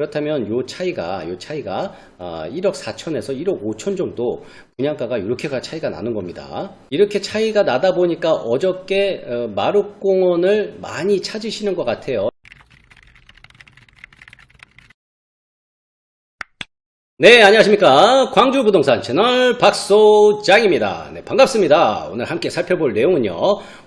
그렇다면 요 차이가 요 차이가 어, 1억 4천에서 1억 5천 정도 분양가가 이렇게가 차이가 나는 겁니다. 이렇게 차이가 나다 보니까 어저께 어, 마룻공원을 많이 찾으시는 것 같아요. 네, 안녕하십니까. 광주 부동산 채널 박소장입니다. 네, 반갑습니다. 오늘 함께 살펴볼 내용은요.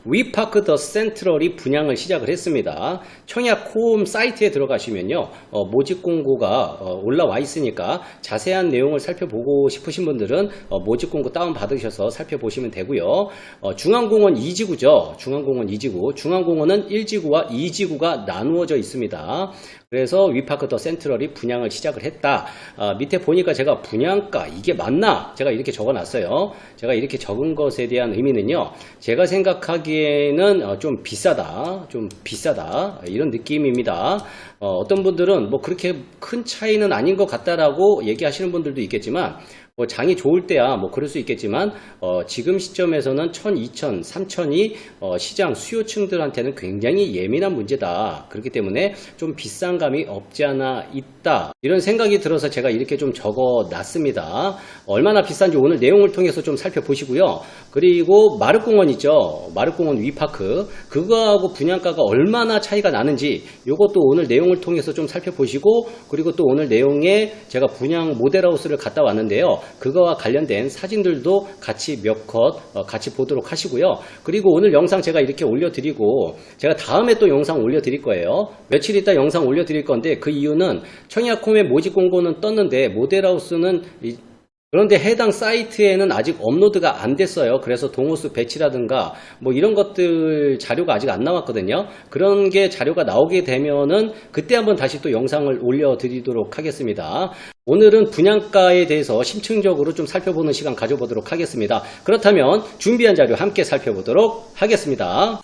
위파크 더 센트럴이 분양을 시작을 했습니다. 청약 홈 사이트에 들어가시면요. 어, 모집 공고가 어, 올라와 있으니까 자세한 내용을 살펴보고 싶으신 분들은 어, 모집 공고 다운 받으셔서 살펴보시면 되고요. 어, 중앙공원 2지구죠. 중앙공원 2지구. 중앙공원은 1지구와 2지구가 나누어져 있습니다. 그래서 위파크 더 센트럴이 분양을 시작을 했다. 아, 밑에 보니까 제가 분양가 이게 맞나? 제가 이렇게 적어놨어요. 제가 이렇게 적은 것에 대한 의미는요. 제가 생각하기에는 어, 좀 비싸다, 좀 비싸다 이런 느낌입니다. 어, 떤 분들은 뭐 그렇게 큰 차이는 아닌 것 같다라고 얘기하시는 분들도 있겠지만. 뭐 장이 좋을 때야 뭐 그럴 수 있겠지만 어, 지금 시점에서는 1,000, 2,000, 3,000이 어, 시장 수요층들한테는 굉장히 예민한 문제다. 그렇기 때문에 좀 비싼 감이 없지 않아 있다. 이런 생각이 들어서 제가 이렇게 좀 적어 놨습니다. 얼마나 비싼지 오늘 내용을 통해서 좀 살펴보시고요. 그리고 마르공원 있죠. 마르공원 위파크. 그거하고 분양가가 얼마나 차이가 나는지 이것도 오늘 내용을 통해서 좀 살펴보시고 그리고 또 오늘 내용에 제가 분양 모델하우스를 갔다 왔는데요. 그거와 관련된 사진들도 같이 몇 컷 같이 보도록 하시고요. 그리고 오늘 영상 제가 이렇게 올려드리고 제가 다음에 또 영상 올려드릴 거예요. 며칠 있다 영상 올려드릴 건데 그 이유는 청약홈의 모집 공고는 떴는데 모델하우스는 이- 그런데 해당 사이트에는 아직 업로드가 안 됐어요. 그래서 동호수 배치라든가 뭐 이런 것들 자료가 아직 안 나왔거든요. 그런 게 자료가 나오게 되면은 그때 한번 다시 또 영상을 올려드리도록 하겠습니다. 오늘은 분양가에 대해서 심층적으로 좀 살펴보는 시간 가져보도록 하겠습니다. 그렇다면 준비한 자료 함께 살펴보도록 하겠습니다.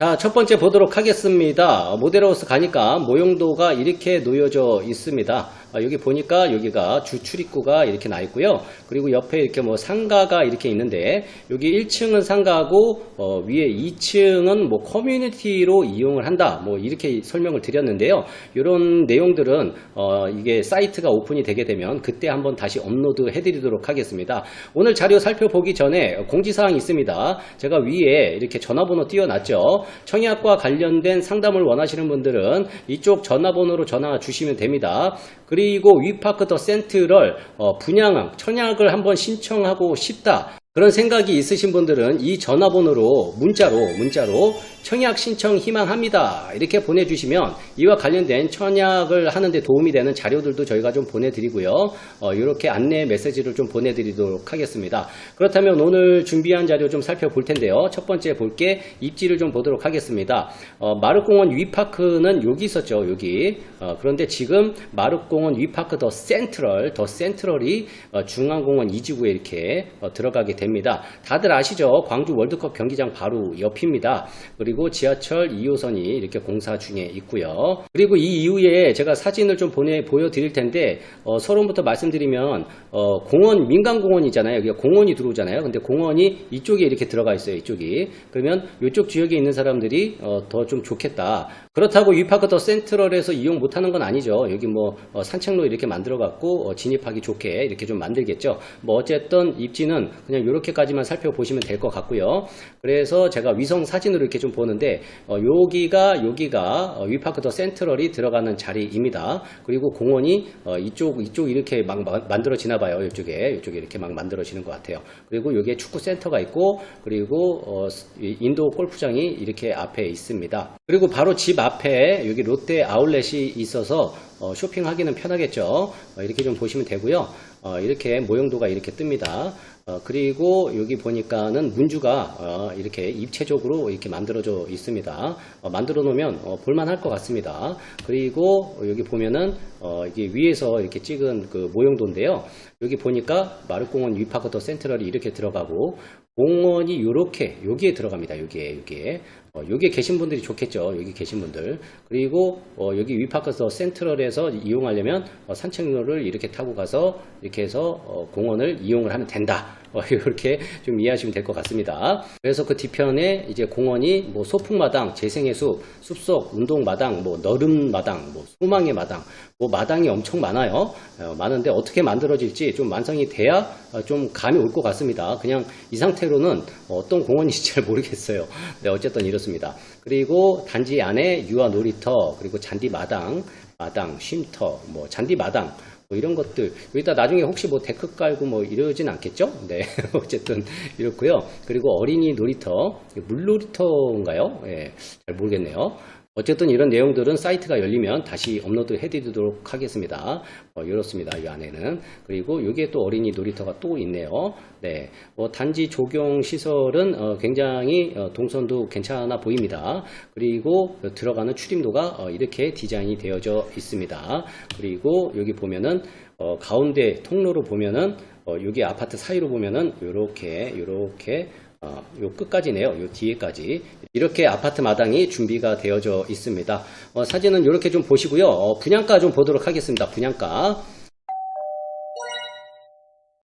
자, 첫 번째 보도록 하겠습니다. 모델하우스 가니까 모형도가 이렇게 놓여져 있습니다. 아, 여기 보니까 여기가 주 출입구가 이렇게 나 있고요. 그리고 옆에 이렇게 뭐 상가가 이렇게 있는데 여기 1층은 상가고 어, 위에 2층은 뭐 커뮤니티로 이용을 한다. 뭐 이렇게 설명을 드렸는데요. 이런 내용들은 어, 이게 사이트가 오픈이 되게 되면 그때 한번 다시 업로드 해드리도록 하겠습니다. 오늘 자료 살펴보기 전에 공지사항이 있습니다. 제가 위에 이렇게 전화번호 띄워놨죠. 청약과 관련된 상담을 원하시는 분들은 이쪽 전화번호로 전화 주시면 됩니다. 그리고 위파크 더 센트럴 어, 분양 청약을 한번 신청하고 싶다. 그런 생각이 있으신 분들은 이 전화번호로 문자로 문자로 청약 신청 희망합니다. 이렇게 보내주시면 이와 관련된 청약을 하는데 도움이 되는 자료들도 저희가 좀 보내드리고요. 어, 이렇게 안내 메시지를 좀 보내드리도록 하겠습니다. 그렇다면 오늘 준비한 자료 좀 살펴볼 텐데요. 첫 번째 볼 게 입지를 좀 보도록 하겠습니다. 어, 마룻공원 위파크는 여기 있었죠 여기. 어, 그런데 지금 마룻공원 위파크 더 센트럴 더 센트럴이 어, 중앙공원 2지구에 이렇게 어, 들어가게 됩니다. 다들 아시죠? 광주 월드컵 경기장 바로 옆입니다. 그리고 지하철 2호선이 이렇게 공사 중에 있고요. 그리고 이 이후에 제가 사진을 좀 보내 보여드릴 텐데 어, 서론부터 말씀드리면 어, 공원 민간 공원이잖아요. 여기가 공원이 들어오잖아요. 근데 공원이 이쪽에 이렇게 들어가 있어요. 이쪽이 그러면 이쪽 지역에 있는 사람들이 어, 더좀 좋겠다. 그렇다고 위파크 더 센트럴에서 이용 못하는 건 아니죠. 여기 뭐 어, 산책로 이렇게 만들어 갖고 어, 진입하기 좋게 이렇게 좀 만들겠죠. 뭐 어쨌든 입지는 그냥 이렇게까지만 살펴보시면 될 것 같고요. 그래서 제가 위성 사진으로 이렇게 좀 보는데 어, 여기가 여기가 어, 위파크 더 센트럴이 들어가는 자리입니다. 그리고 공원이 어, 이쪽 이쪽 이렇게 막 마- 만들어지나 봐요. 이쪽에 이쪽에 이렇게 막 만들어지는 것 같아요. 그리고 여기에 축구 센터가 있고 그리고 어, 이 인도 골프장이 이렇게 앞에 있습니다. 그리고 바로 집 앞에 여기 롯데 아울렛이 있어서 어, 쇼핑하기는 편하겠죠. 어, 이렇게 좀 보시면 되고요. 어, 이렇게 모형도가 이렇게 뜹니다. 어, 그리고 여기 보니까는 문주가 어, 이렇게 입체적으로 이렇게 만들어져 있습니다. 어, 만들어 놓으면 어, 볼만할 것 같습니다. 그리고 여기 보면은 어, 이게 위에서 이렇게 찍은 그 모형도인데요. 여기 보니까 마르공원 위파크 더 센트럴이 이렇게 들어가고 공원이 이렇게 여기에 들어갑니다. 여기에 여기에 어, 여기에 계신 분들이 좋겠죠. 여기 계신 분들. 그리고 어, 여기 위파크에서 센트럴에서 이용하려면 어, 산책로를 이렇게 타고 가서 이렇게 해서 어, 공원을 이용을 하면 된다. 어, 이렇게 좀 이해하시면 될 것 같습니다. 그래서 그 뒤편에 이제 공원이 뭐 소풍마당, 재생의 숲, 숲속 운동마당, 뭐 너름마당, 뭐 소망의 마당, 뭐 마당이 엄청 많아요. 어, 많은데 어떻게 만들어질지 좀 완성이 돼야 어, 좀 감이 올 것 같습니다. 그냥 이 상태로는 어떤 공원인지 잘 모르겠어요. 네, 어쨌든 이렇습니다. 그리고 단지 안에 유아 놀이터, 그리고 잔디 마당, 마당, 쉼터, 뭐 잔디 마당, 뭐 이런 것들 여기다 나중에 혹시 뭐 데크 깔고 뭐 이러진 않겠죠? 네 어쨌든 이렇고요. 그리고 어린이 놀이터 물놀이터인가요? 예, 잘 모르겠네요. 어쨌든 이런 내용들은 사이트가 열리면 다시 업로드 해드리도록 하겠습니다. 어, 이렇습니다. 이 안에는 그리고 여기에 또 어린이 놀이터가 또 있네요. 네, 뭐 단지 조경 시설은 어, 굉장히 어, 동선도 괜찮아 보입니다. 그리고 들어가는 출입로가 어, 이렇게 디자인이 되어져 있습니다. 그리고 여기 보면은 어, 가운데 통로로 보면은 어, 여기 아파트 사이로 보면은 요렇게 요렇게 어, 요 끝까지네요. 요 뒤에까지 이렇게 아파트 마당이 준비가 되어져 있습니다. 어, 사진은 이렇게 좀 보시고요. 어, 분양가 좀 보도록 하겠습니다. 분양가.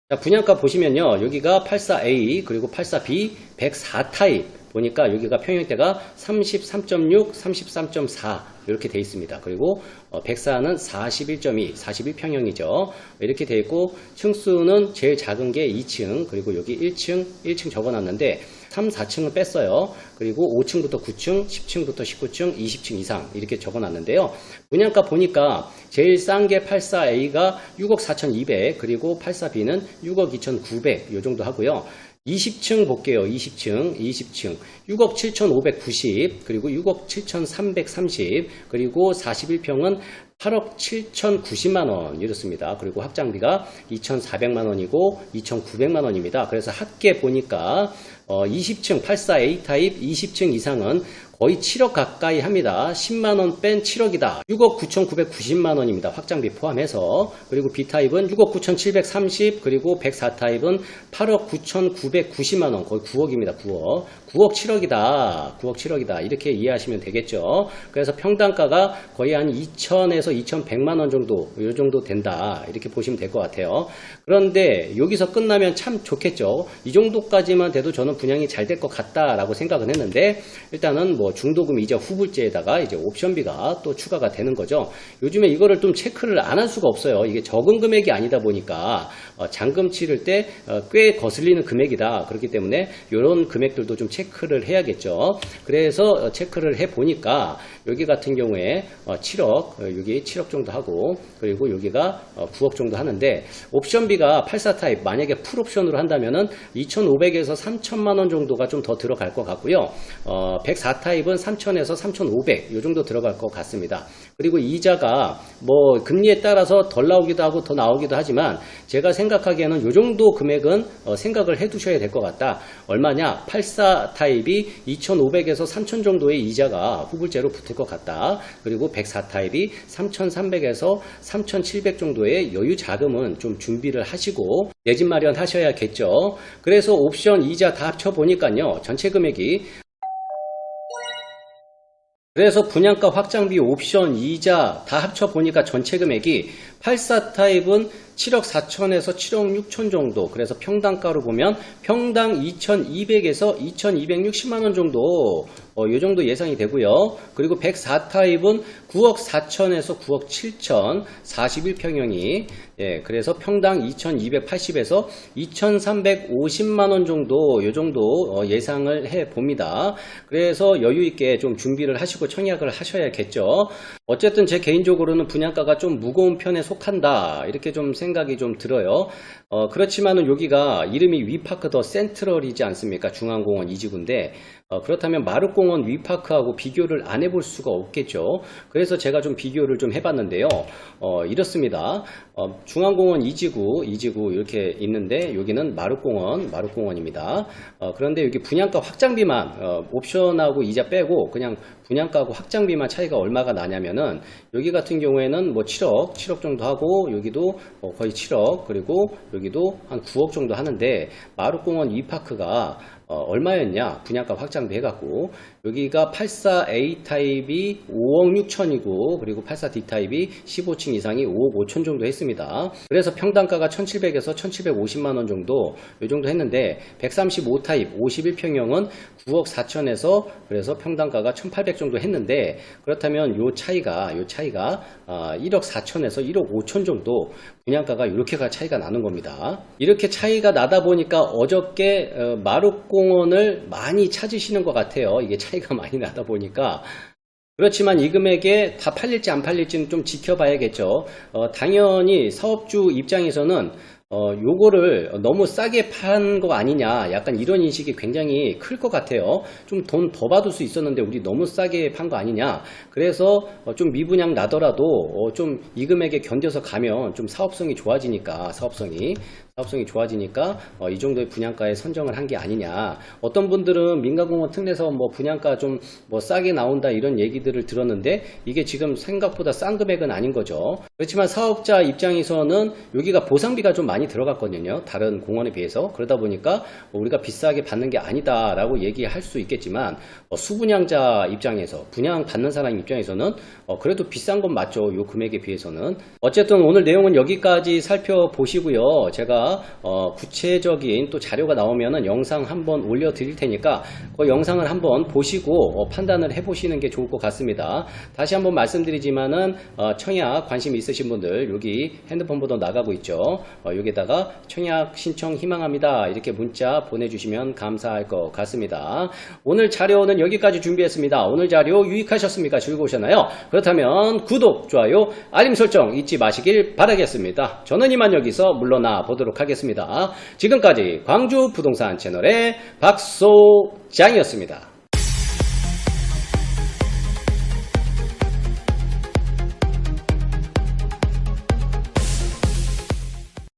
자, 분양가 보시면요. 여기가 84A 그리고 84B 104 타입 보니까 여기가 평형대가 33.6, 33.4 이렇게 돼 있습니다. 그리고 어, 104는 41.2, 41평형이죠. 이렇게 돼 있고 층수는 제일 작은 게 2층 그리고 여기 1층, 1층 적어놨는데 3, 4층은 뺐어요. 그리고 5층부터 9층, 10층부터 19층, 20층 이상 이렇게 적어놨는데요. 분양가 보니까 제일 싼 게 84A가 6억 4,200 그리고 84B는 6억 2,900 요 정도 하고요. 20층 볼게요. 20층, 20층. 6억 7,590, 그리고 6억 7,330, 그리고 41평은 8억 7,090만 원 이렇습니다. 그리고 확장비가 2,400만 원이고 2,900만 원입니다. 그래서 합계 보니까 어, 20층 84A 타입 20층 이상은 거의 7억 가까이 합니다. 10만 원 뺀 7억이다. 6억 9,990만 원입니다. 확장비 포함해서. 그리고 B타입은 6억 9,730 그리고 104 타입은 8억 9,990만 원 거의 9억입니다. 9억. 9억 7억이다. 9억 7억이다. 이렇게 이해하시면 되겠죠. 그래서 평당가가 거의 한 2,000에서 2,100만 원 정도 이 정도 된다. 이렇게 보시면 될 것 같아요. 그런데 여기서 끝나면 참 좋겠죠. 이 정도까지만 돼도 저는 분양이 잘 될 것 같다라고 생각은 했는데 일단은 뭐 중도금 이자 후불제에다가 이제 옵션비가 또 추가가 되는 거죠. 요즘에 이거를 좀 체크를 안 할 수가 없어요. 이게 적은 금액이 아니다 보니까 어, 잔금 치를 때 꽤 거슬리는 금액이다. 그렇기 때문에 이런 금액들도 좀 체크를 해야겠죠. 그래서 어, 체크를 해 보니까 여기 같은 경우에 어, 7억, 어, 여기 7억 정도 하고 그리고 여기가 어, 9억 정도 하는데 옵션비가 84 타입 만약에 풀옵션으로 한다면은 2,500에서 3천만 원 정도가 좀 더 들어갈 것 같고요. 어, 104 타입은 3,000에서 3,500이 정도 들어갈 것 같습니다. 그리고 이자가 뭐 금리에 따라서 덜 나오기도 하고 더 나오기도 하지만 제가 생각하기에는 이 정도 금액은 어, 생각을 해 두셔야 될 것 같다. 얼마냐? 84 타입이 2,500에서 3,000 정도의 이자가 후불제로 붙을 것 같다. 그리고 104 타입이 3,300에서 3,700 정도의 여유 자금은 좀 준비를 하시고 내 집 마련 하셔야겠죠. 그래서 옵션 이자 다 합쳐 보니까요. 전체 금액이 그래서 분양가 확장비 옵션 이자 다 합쳐 보니까 전체 금액이 84 타입은 7억 4천에서 7억 6천 정도. 그래서 평당가로 보면 평당 2,200에서 2,260만 원 정도. 어, 요 정도 예상이 되고요. 그리고 104 타입은 9억 4천에서 9억 7천 41평형이 예, 그래서 평당 2,280에서 2,350만 원 정도 요 정도 어, 예상을 해 봅니다. 그래서 여유 있게 좀 준비를 하시고 청약을 하셔야겠죠. 어쨌든 제 개인적으로는 분양가가 좀 무거운 편에 속한다. 이렇게 좀 생각 이 좀 들어요. 어, 그렇지만은 여기가 이름이 위파크 더 센트럴이지 않습니까? 중앙공원 이지구인데 어, 그렇다면 마룻공원 위파크하고 비교를 안 해볼 수가 없겠죠. 그래서 제가 좀 비교를 좀 해봤는데요. 어, 이렇습니다. 어, 중앙공원 이지구, 이지구 이렇게 있는데 여기는 마룻공원, 마룻공원입니다. 어, 그런데 여기 분양가 확장비만 어, 옵션하고 이자 빼고 그냥 분양가하고 확장비만 차이가 얼마가 나냐면은 여기 같은 경우에는 뭐 7억, 7억 정도 하고 여기도 어, 거의 7억 그리고 여기도 한 9억 정도 하는데 마룻공원 위파크가 어, 얼마였냐 분양가 확장도 해갖고 여기가 84A 타입이 5억 6천이고 그리고 84D 타입이 15층 이상이 5억 5천 정도 했습니다. 그래서 평당가가 1,700에서 1,750만 원 정도 이 정도 했는데 135 타입 51평형은 9억 4천에서 그래서 평당가가 1,800 정도 했는데 그렇다면 요 차이가 요 차이가 아, 1억 4천에서 1억 5천 정도 분양가가 이렇게가 차이가 나는 겁니다. 이렇게 차이가 나다 보니까 어저께 어, 마룻 공원을 많이 찾으시는 것 같아요. 이게 차이가 많이 나다 보니까 그렇지만 이 금액에 다 팔릴지 안 팔릴지는 좀 지켜봐야겠죠. 어, 당연히 사업주 입장에서는 어, 요거를 너무 싸게 판 거 아니냐. 약간 이런 인식이 굉장히 클 것 같아요. 좀 돈 더 받을 수 있었는데 우리 너무 싸게 판 거 아니냐. 그래서 어, 좀 미분양 나더라도 어, 좀이 금액에 견뎌서 가면 좀 사업성이 좋아지니까 사업성이 사업성이 좋아지니까 어, 이 정도의 분양가에 선정을 한 게 아니냐. 어떤 분들은 민가공원 특례서 뭐 분양가 좀 뭐 싸게 나온다 이런 얘기들을 들었는데 이게 지금 생각보다 싼 금액은 아닌 거죠. 그렇지만 사업자 입장에서는 여기가 보상비가 좀 많이 들어갔거든요. 다른 공원에 비해서. 그러다 보니까 우리가 비싸게 받는 게 아니다 라고 얘기할 수 있겠지만 어, 수분양자 입장에서 분양 받는 사람 입장에서는 어, 그래도 비싼 건 맞죠. 요 금액에 비해서는. 어쨌든 오늘 내용은 여기까지 살펴보시고요. 제가 어, 구체적인 또 자료가 나오면은 영상 한번 올려 드릴 테니까 그 영상을 한번 보시고 어, 판단을 해 보시는 게 좋을 것 같습니다. 다시 한번 말씀드리지만은 어, 청약 관심 있으신 분들 여기 핸드폰 번호 나가고 있죠. 어, 여기다가 청약 신청 희망합니다. 이렇게 문자 보내 주시면 감사할 것 같습니다. 오늘 자료는 여기까지 준비했습니다. 오늘 자료 유익하셨습니까? 즐거우셨나요? 그렇다면 구독, 좋아요, 알림 설정 잊지 마시길 바라겠습니다. 저는 이만 여기서 물러나 보 도록 하겠습니다. 지금까지 광주 부동산 채널의 박소장이었습니다.